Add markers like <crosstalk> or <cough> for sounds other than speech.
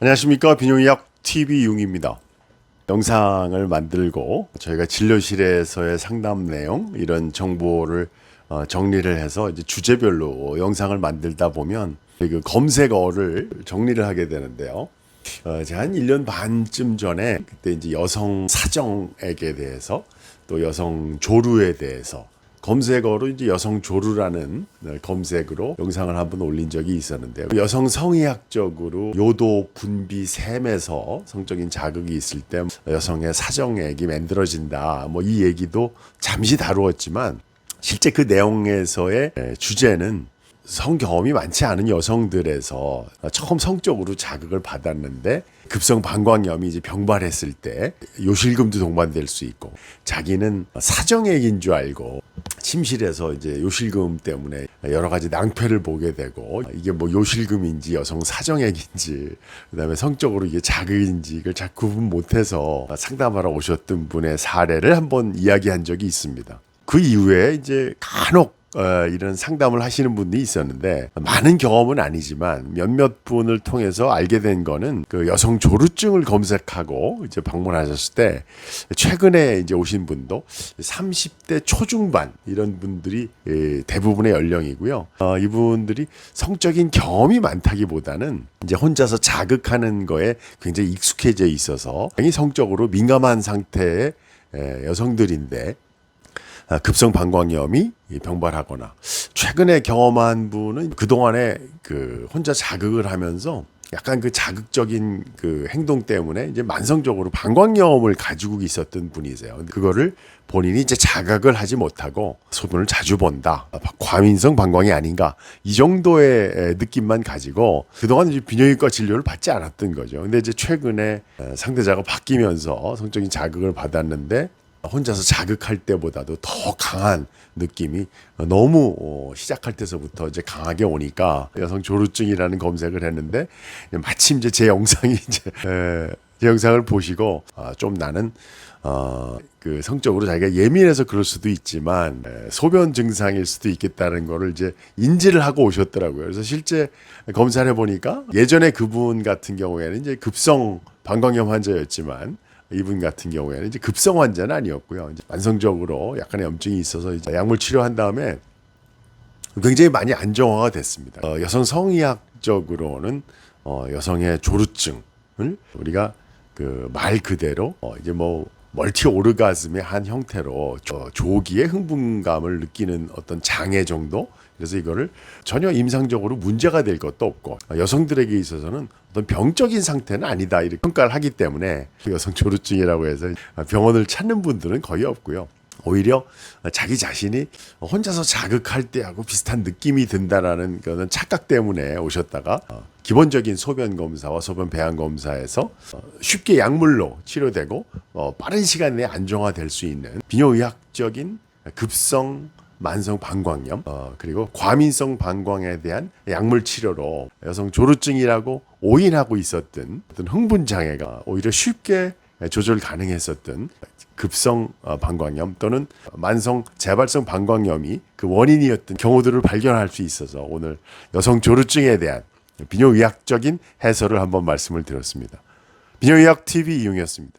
안녕하십니까 비뇨의학 TV 융입니다. 영상을 만들고 저희가 진료실에서의 상담 내용 이런 정보를 어, 정리를 해서 이제 주제별로 영상을 만들다 보면 그 검색어를 정리를 하게 되는데요. 어, 제가 한 1년 반쯤 전에 그때 이제 여성 사정액에 대해서 또 여성 조루에 대해서 검색어로 이제 여성 조루라는 검색으로 영상을 한번 올린 적이 있었는데요. 여성 성의학적으로 요도 분비 샘에서 성적인 자극이 있을 때 여성의 사정액이 만들어진다. 뭐 이 얘기도 잠시 다루었지만 실제 그 내용에서의 주제는 성 경험이 많지 않은 여성들에서 처음 성적으로 자극을 받았는데 급성 방광염이 이제 병발했을 때 요실금도 동반될 수 있고 자기는 사정액인 줄 알고 침실에서 이제 요실금 때문에 여러 가지 낭패를 보게 되고 이게 뭐 요실금인지 여성 사정액인지 그다음에 성적으로 이게 자극인지 이걸 잘 구분 못해서 상담하러 오셨던 분의 사례를 한번 이야기한 적이 있습니다. 그 이후에 이제 간혹 어, 이런 상담을 하시는 분들이 있었는데 많은 경험은 아니지만 몇몇 분을 통해서 알게 된 거는 그 여성 조루증을 검색하고 이제 방문하셨을 때 최근에 이제 오신 분도 30대 초중반 이런 분들이 예, 대부분의 연령이고요. 어, 이분들이 성적인 경험이 많다기보다는 이제 혼자서 자극하는 거에 굉장히 익숙해져 있어서 굉장히 성적으로 민감한 상태의 예, 여성들인데 아, 급성 방광염이 병발하거나 최근에 경험한 분은 그동안에 그 혼자 자극을 하면서 약간 그 자극적인 그 행동 때문에 이제 만성적으로 방광염을 가지고 있었던 분이세요. 그거를 본인이 이제 자각을 하지 못하고 소변을 자주 본다. 과민성 방광이 아닌가. 이 정도의 느낌만 가지고 그동안 이제 비뇨기과 진료를 받지 않았던 거죠. 근데 이제 최근에 상대자가 바뀌면서 성적인 자극을 받았는데 혼자서 자극할 때보다도 더 강한 느낌이 너무 어, 시작할 때서부터 이제 강하게 오니까 여성 조루증이라는 검색을 했는데 마침 이제 제 영상이 <laughs> 이제 에, 제 영상을 보시고 아, 좀 나는 어, 그 성적으로 자기가 예민해서 그럴 수도 있지만 에, 소변 증상일 수도 있겠다는 거를 이제 인지를 하고 오셨더라고요. 그래서 실제 검사를 해 보니까 예전에 그분 같은 경우에는 이제 급성 방광염 환자였지만 이분 같은 경우에는 이제 급성 환자는 아니었고요. 이제 만성적으로 약간의 염증이 있어서 이제 약물 치료한 다음에 굉장히 많이 안정화가 됐습니다. 어, 여성 성의학적으로는 어, 여성의 조루증을 우리가 그 말 그대로 어, 이제 뭐 멀티 오르가즘의 한 형태로 저 조기의 흥분감을 느끼는 어떤 장애 정도 그래서 이거를 전혀 임상적으로 문제가 될 것도 없고 여성들에게 있어서는 어떤 병적인 상태는 아니다 이렇게 평가를 하기 때문에 여성 조루증이라고 해서 병원을 찾는 분들은 거의 없고요. 오히려 자기 자신이 혼자서 자극할 때하고 비슷한 느낌이 든다라는 거는 착각 때문에 오셨다가 기본적인 소변 검사와 소변 배양 검사에서 쉽게 약물로 치료되고 어, 빠른 시간 내에 안정화될 수 있는 비뇨의학적인 급성 만성 방광염 어, 그리고 과민성 방광에 대한 약물 치료로 여성 조루증이라고 오인하고 있었던 어떤 흥분 장애가 오히려 쉽게 조절 가능했었던 급성 어, 방광염 또는 만성 재발성 방광염이 그 원인이었던 경우들을 발견할 수 있어서 오늘 여성 조루증에 대한 비뇨의학적인 해설을 한번 말씀을 드렸습니다. 비뇨의학 TV 이용이었습니다.